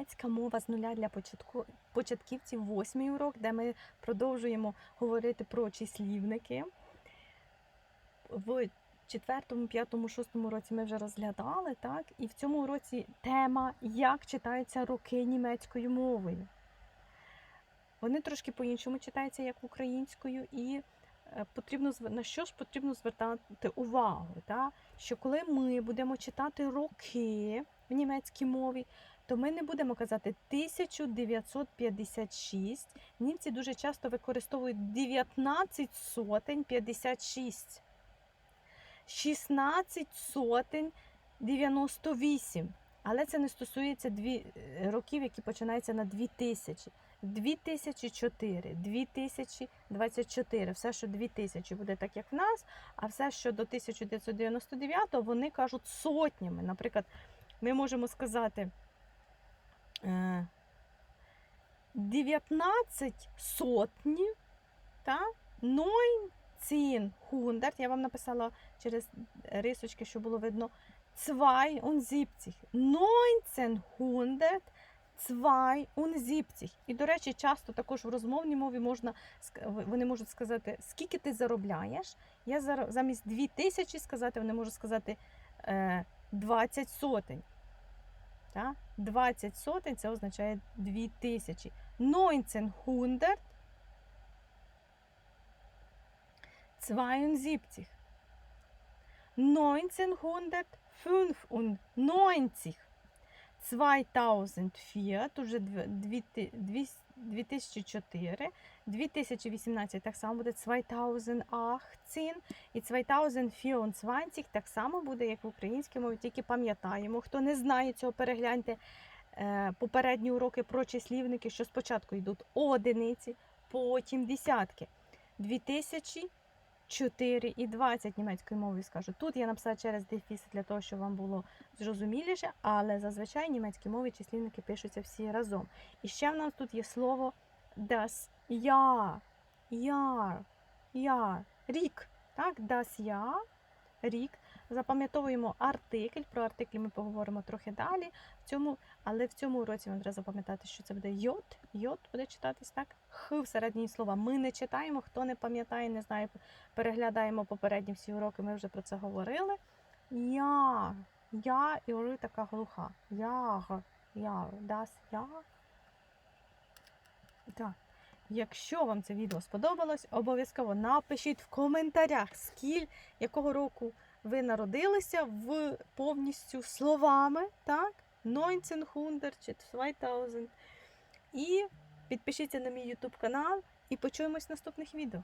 німецька мова з нуля для початку... початківців восьмий урок, де ми продовжуємо говорити про числівники. В четвертому, п'ятому, шостому році ми вже розглядали, так? І в цьому уроці тема, як читаються роки німецькою мовою. Вони трошки по-іншому читаються, як українською, і е, потрібно на що ж потрібно звертати увагу, так? що коли ми будемо читати роки в німецькій мові, то ми не будемо казати 1956. Німці дуже часто використовують 19 сотень 56. 16 сотень 98. Але це не стосується дві, е, років, які починаються на 2000. 2004, 2024. Все, що 2000 буде так, як в нас, а все, що до 1999, вони кажуть сотнями. Наприклад, ми можемо сказати 19 сотні, та? 1900. Я вам написала через рисочки, щоб було видно. 72. 1972. І, до речі, часто також в розмовній мові можна, вони можуть сказати, скільки ти заробляєш. Я замість 2000 сказати, вони можуть сказати е, 20 сотень. Та? 20 сотень це означає 2000. 1900 72. 1995. 2004, тут вже дв- дві ти- двіс- 2004, 2018 так само буде 2018 і 2024 так само буде, як в українській мові, тільки пам'ятаємо. Хто не знає цього, перегляньте е, попередні уроки про числівники, що спочатку йдуть одиниці, потім десятки. 2004 і 20 німецькою мовою скажу. Тут я написала через дефіс для того, щоб вам було зрозуміліше, але зазвичай в німецькій мові числівники пишуться всі разом. І ще в нас тут є слово das Jahr. Jahr. Jahr. Рік. Так, das Jahr. Рік. Запам'ятовуємо артикль. Про артиклі ми поговоримо трохи далі. В цьому, але в цьому уроці вам треба запам'ятати, що це буде йод. Йод буде читатись так. Х всередині слова. Ми не читаємо. Хто не пам'ятає, не знає, переглядаємо попередні всі уроки. Ми вже про це говорили. Я. Я і ори така глуха. Я. Я. Das я. Так. Якщо вам це відео сподобалось, обов'язково напишіть в коментарях, скіль, якого року ви народилися в повністю словами, так? 1900 чи 2000. І підпишіться на мій YouTube канал і почуємось в наступних відео.